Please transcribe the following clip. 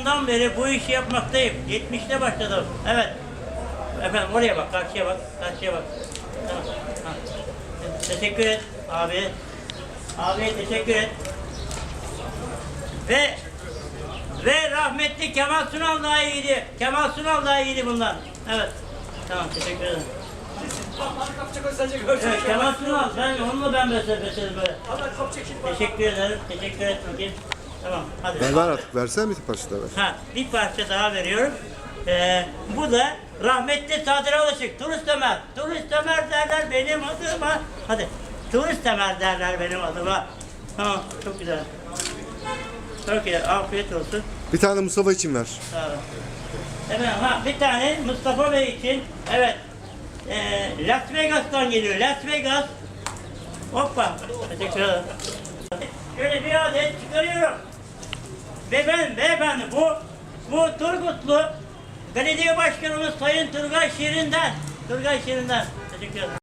yaşlarından beri bu işi yapmaktayım. 70'te başladım. Evet. Efendim oraya bak, karşıya bak, karşıya bak. Tamam. Ha. Teşekkür et abi. Abi teşekkür et. Ve ve rahmetli Kemal Sunal daha iyiydi. Kemal Sunal daha iyiydi bundan. Evet. Tamam teşekkür ederim. Evet, Kemal Sunal ben onunla ben besledim böyle. Teşekkür ederim. Teşekkür et bakayım. Tamam hadi. Ver ver artık. Versene bir parça da ver. Ha, bir parça daha veriyorum. Ee, bu da rahmetli Sadır Alışık. Turist Ömer. Turist Ömer derler benim adıma. Hadi. Turist Ömer derler benim adıma. Tamam, çok güzel. Çok iyi, afiyet olsun. Bir tane Mustafa için ver. Sağ olun. Hemen ha, bir tane Mustafa Bey için. Evet. Ee, Las Vegas'tan geliyor. Las Vegas. Hoppa. Teşekkür ederim. Şöyle bir adet çıkarıyorum. Ve ben beyefendi bu bu Turgutlu Belediye Başkanımız Sayın Turgay Şirin'den. Turgay Şirin'den. Teşekkür ederim.